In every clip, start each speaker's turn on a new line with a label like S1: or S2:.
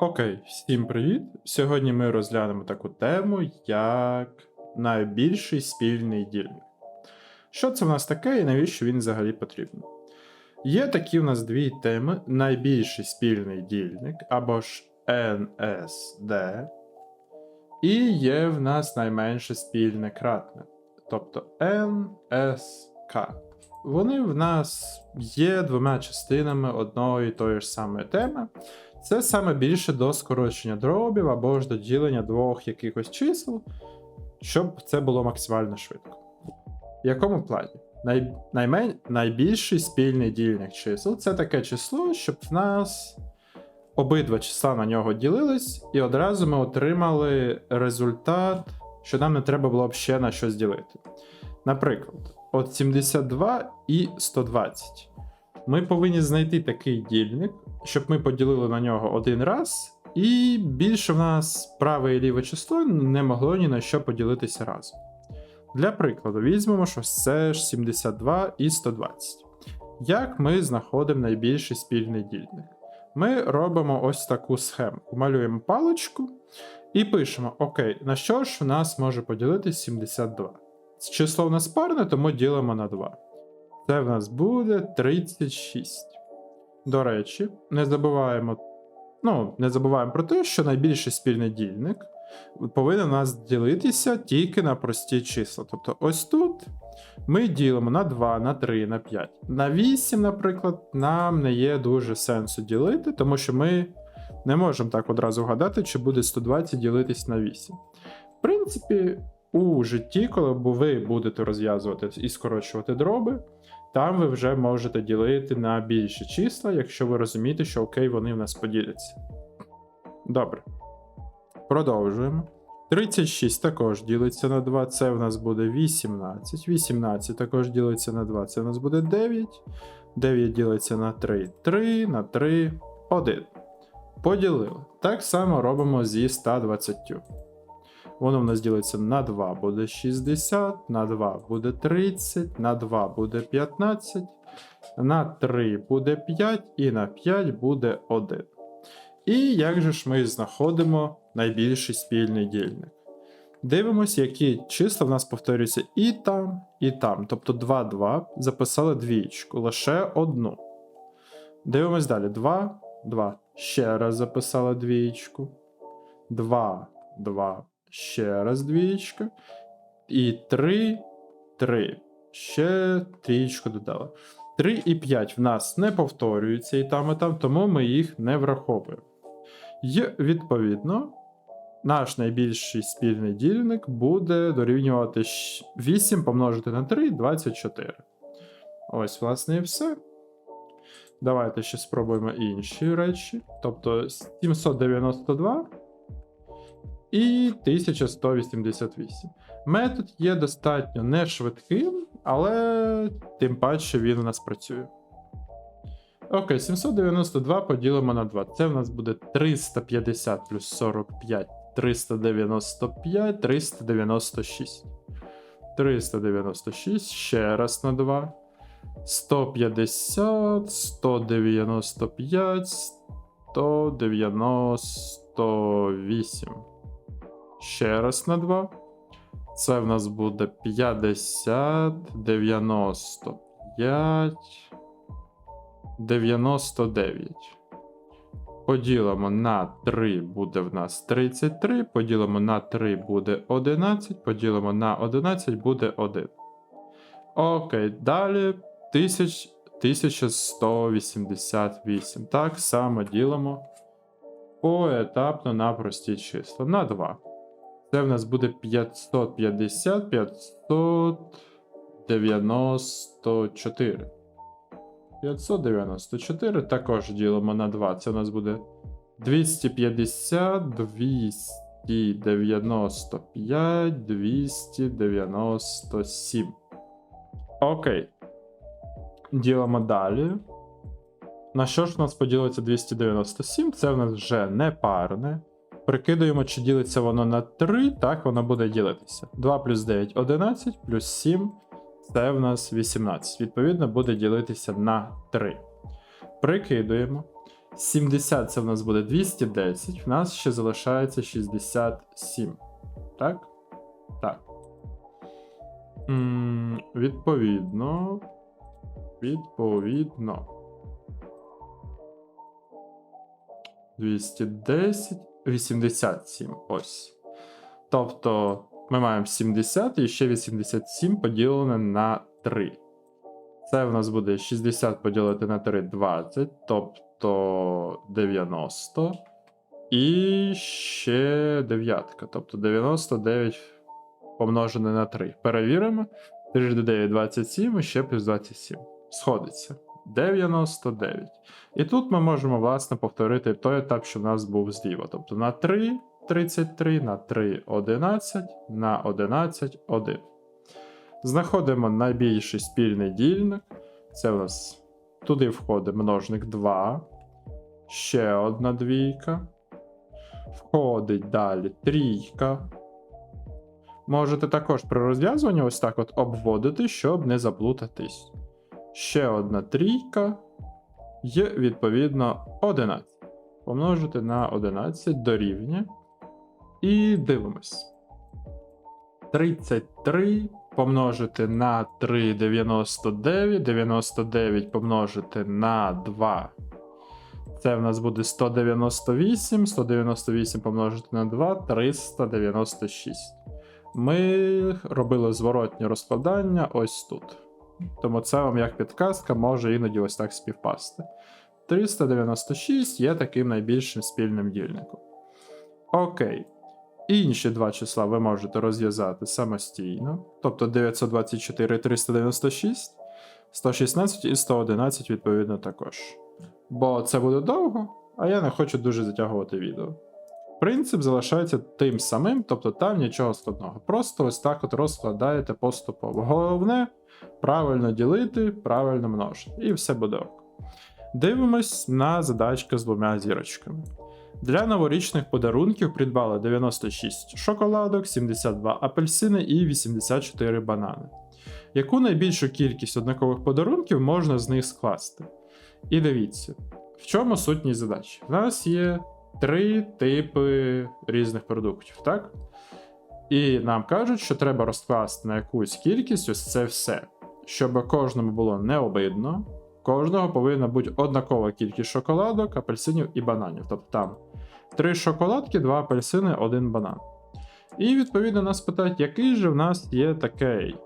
S1: Окей, всім привіт! Сьогодні ми розглянемо таку тему, як найбільший спільний дільник. Що це в нас таке і навіщо він взагалі потрібен? Є такі в нас дві теми: найбільший спільний дільник або ж NSD, і є в нас найменше спільне кратне, тобто NSK. Вони в нас є двома частинами одної і тої ж самої теми. Це саме більше до скорочення дробів або ж до ділення двох якихось чисел, щоб це було максимально швидко. В якому плані? Най... Наймен... Найбільший спільний дільник чисел це таке число, щоб в нас обидва числа на нього ділились, і одразу ми отримали результат, що нам не треба було б ще на щось ділити. Наприклад, от 72 і 120. Ми повинні знайти такий дільник, щоб ми поділили на нього один раз, і більше в нас праве і ліве число не могло ні на що поділитися разом. Для прикладу, візьмемо, що це ж 72 і 120. Як ми знаходимо найбільший спільний дільник? Ми робимо ось таку схему. Малюємо паличку і пишемо: Окей, на що ж в нас може поділитись 72? Число в нас парне, тому ділимо на 2. Це в нас буде 36. До речі, не забуваємо, ну, не забуваємо про те, що найбільший спільний дільник повинен у нас ділитися тільки на прості числа. Тобто, ось тут ми ділимо на 2, на 3, на 5. На 8, наприклад, нам не є дуже сенсу ділити, тому що ми не можемо так одразу вгадати, чи буде 120 ділитись на 8. В принципі, у житті, коли ви будете розв'язувати і скорочувати дроби, там ви вже можете ділити на більші числа, якщо ви розумієте, що окей, вони в нас поділяться. Добре. Продовжуємо. 36 також ділиться на 2, це в нас буде 18. 18 також ділиться на 2, це в нас буде 9. 9 ділиться на 3, 3, на 3, 1. Поділили. Так само робимо зі 120. Воно в нас ділиться на 2 буде 60, на 2 буде 30, на 2 буде 15, на 3 буде 5 і на 5 буде 1. І як же ж ми знаходимо найбільший спільний дільник? Дивимося, які числа в нас повторюються і там, і там. Тобто 2, 2 записали двічку, лише одну. Дивимось далі. 2, 2. Ще раз записали двічку. 2, 2. Ще раз двічка. І 3, 3. Ще трієчку додали. 3 і 5 в нас не повторюються і там, і там, тому ми їх не враховуємо. І, відповідно, наш найбільший спільний дільник буде дорівнювати 8 помножити на 3 24. Ось, власне, і все. Давайте ще спробуємо інші речі. Тобто 792 і 1188. Метод є достатньо не швидким, але тим паче він у нас працює. Окей, 792 поділимо на 2. Це в нас буде 350 плюс 45, 395, 396. 396 ще раз на 2. 150, 195, 198. Ще раз на 2. Це в нас буде 50, 95, 99. Поділимо на 3 буде в нас 33. Поділимо на 3 буде 11. Поділимо на 11 буде 1. Окей, далі 1000, 1188. Так само ділимо поетапно на прості числа. На 2. Це в нас буде 550, 594. 594 також ділимо на 2. Це у нас буде 250, 295, 297. Окей. Ділимо далі. На що ж у нас поділиться 297? Це в нас вже не парне. Прикидуємо, чи ділиться воно на 3, так воно буде ділитися. 2 плюс 9 11, плюс 7 це в нас 18. Відповідно, буде ділитися на 3. Прикидуємо. 70 це в нас буде 210, в нас ще залишається 67. Так? Так. М, відповідно. Відповідно. 210, 87. Ось. Тобто ми маємо 70 і ще 87 поділене на 3. Це в нас буде 60 поділити на 3 20, тобто 90. І ще дев'ятка, тобто 99 помножене на 3. Перевіримо. 3 до 9 27 і ще плюс 27. Сходиться. 99. І тут ми можемо, власне, повторити той етап, що в нас був зліва. Тобто на 3 33, на 3 11, на 11 1. Знаходимо найбільший спільний дільник. Це у нас туди входить множник 2. Ще одна двійка. Входить далі трійка. Можете також при розв'язуванні ось так от обводити, щоб не заплутатись. Ще одна трійка. Є, відповідно, 11. Помножити на 11 дорівнює. І дивимось. 33 помножити на 3 99. 99 помножити на 2. Це в нас буде 198. 198 помножити на 2 396. Ми робили зворотнє розкладання ось тут. Тому це вам як підказка може іноді ось так співпасти. 396 є таким найбільшим спільним дільником. Окей. Інші два числа ви можете розв'язати самостійно. Тобто 924 396, 116 і 111, відповідно, також. Бо це буде довго, а я не хочу дуже затягувати відео. Принцип залишається тим самим, тобто там нічого складного. Просто ось так от розкладаєте поступово. Головне правильно ділити, правильно множити. І все буде ок. Дивимось на задачки з двома зірочками. Для новорічних подарунків придбали 96 шоколадок, 72 апельсини і 84 банани. Яку найбільшу кількість однакових подарунків можна з них скласти? І дивіться, в чому сутність задачі? У нас є три типи різних продуктів, так? І нам кажуть, що треба розкласти на якусь кількість ось це все, щоб кожному було не обидно. Кожного повинна бути однакова кількість шоколадок, апельсинів і бананів. Тобто там три шоколадки, два апельсини, один банан. І відповідно нас питають, який же в нас є такий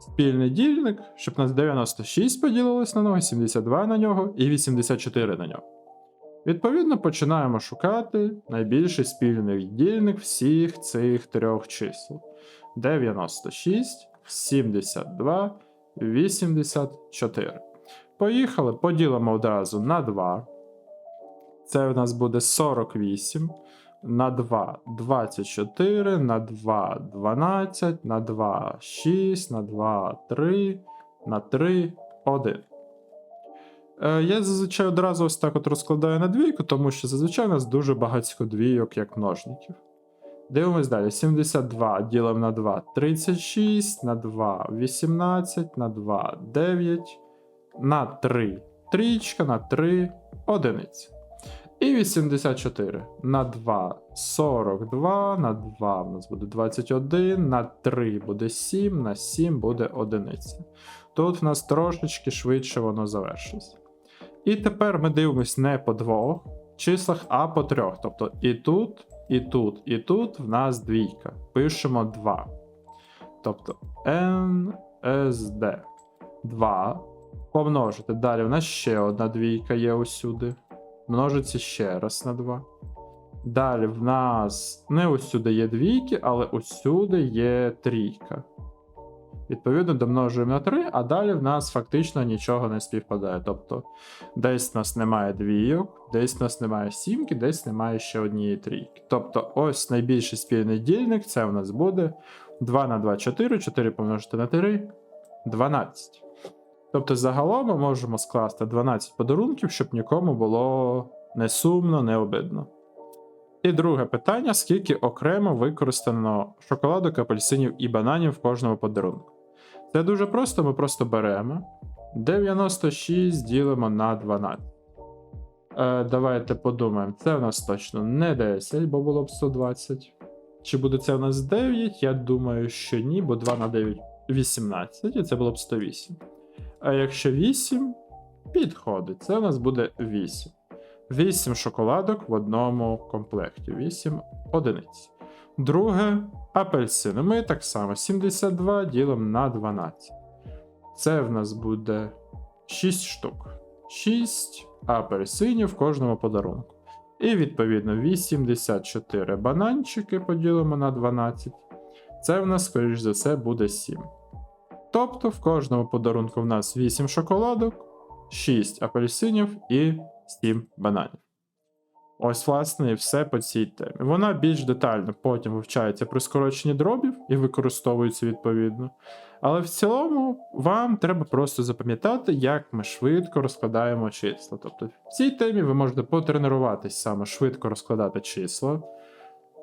S1: спільний дільник, щоб нас 96 поділилось на нього, 72 на нього і 84 на нього. Відповідно, починаємо шукати найбільший спільний дільник всіх цих трьох чисел: 96, 72, 84. Поїхали, поділимо одразу на 2. Це в нас буде 48. На 2 24, на 2 12, на 2 6, на 2 3, на 3 1. Е, Я зазвичай одразу ось так от розкладаю на двійку, тому що зазвичай у нас дуже багатько двійок як множників. Дивимось далі. 72 ділимо на 2 36, на 2 18, на 2 9, на 3 трічка, на 3 одиниця. І 84 на 2 42, на 2 у нас буде 21, на 3 буде 7, на 7 буде одиниця. Тут в нас трошечки швидше воно завершиться. І тепер ми дивимось не по двох числах, а по трьох. Тобто і тут, і тут, і тут в нас двійка. Пишемо 2. Тобто NSD 2 помножити. Далі в нас ще одна двійка є усюди. Множиться ще раз на 2. Далі в нас не усюди є двійки, але усюди є трійка. Відповідно, домножуємо на 3, а далі в нас фактично нічого не співпадає. Тобто, десь в нас немає двійок, десь в нас немає сімки, десь немає ще однієї трійки. Тобто, ось найбільший спільний дільник це в нас буде 2 на 2 4, 4 помножити на 3 12. Тобто, загалом ми можемо скласти 12 подарунків, щоб нікому було не сумно, не обидно. І друге питання: скільки окремо використано шоколадок, апельсинів і бананів в кожному подарунку? Це дуже просто, ми просто беремо 96 ділимо на 12. Е, давайте подумаємо. Це у нас точно не 10, бо було б 120. Чи буде це у нас 9? Я думаю, що ні, бо 2 на 9 18, і це було б 108. А якщо 8, підходить. Це у нас буде 8. 8 шоколадок в одному комплекті. 8 одиниць. Друге апельсини. Ми так само 72 ділимо на 12. Це в нас буде 6 штук. 6 апельсинів в кожному подарунку. І відповідно 84 бананчики поділимо на 12. Це в нас, скоріш за все, буде 7. Тобто в кожному подарунку в нас 8 шоколадок, 6 апельсинів і 7 бананів. Ось, власне, і все по цій темі. Вона більш детально потім вивчається при скороченні дробів і використовується відповідно. Але в цілому вам треба просто запам'ятати, як ми швидко розкладаємо числа. Тобто в цій темі ви можете потренуватись саме швидко розкладати числа,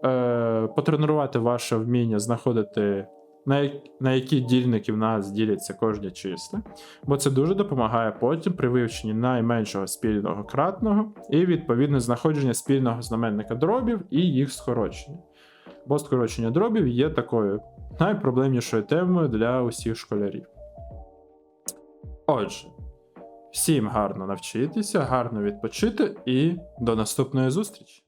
S1: е, потренувати ваше вміння знаходити, на, як- на які дільники в нас діляться кожні числа, бо це дуже допомагає потім при вивченні найменшого спільного кратного і відповідно знаходження спільного знаменника дробів і їх скорочення. Бо скорочення дробів є такою найпроблемнішою темою для усіх школярів. Отже, всім гарно навчитися, гарно відпочити і до наступної зустрічі!